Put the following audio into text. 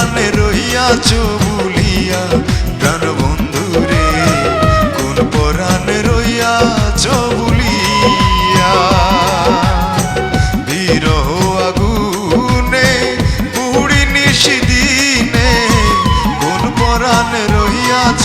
প্রাণে রহিয়াছ ভুলিয়া প্রাণ বন্ধু রে কোন পরাণে রহিয়াছ ভুলিয়া বিরহ আগুনে, পুড়ি নিশিদিনে কোন পরাণে রহিয়াছ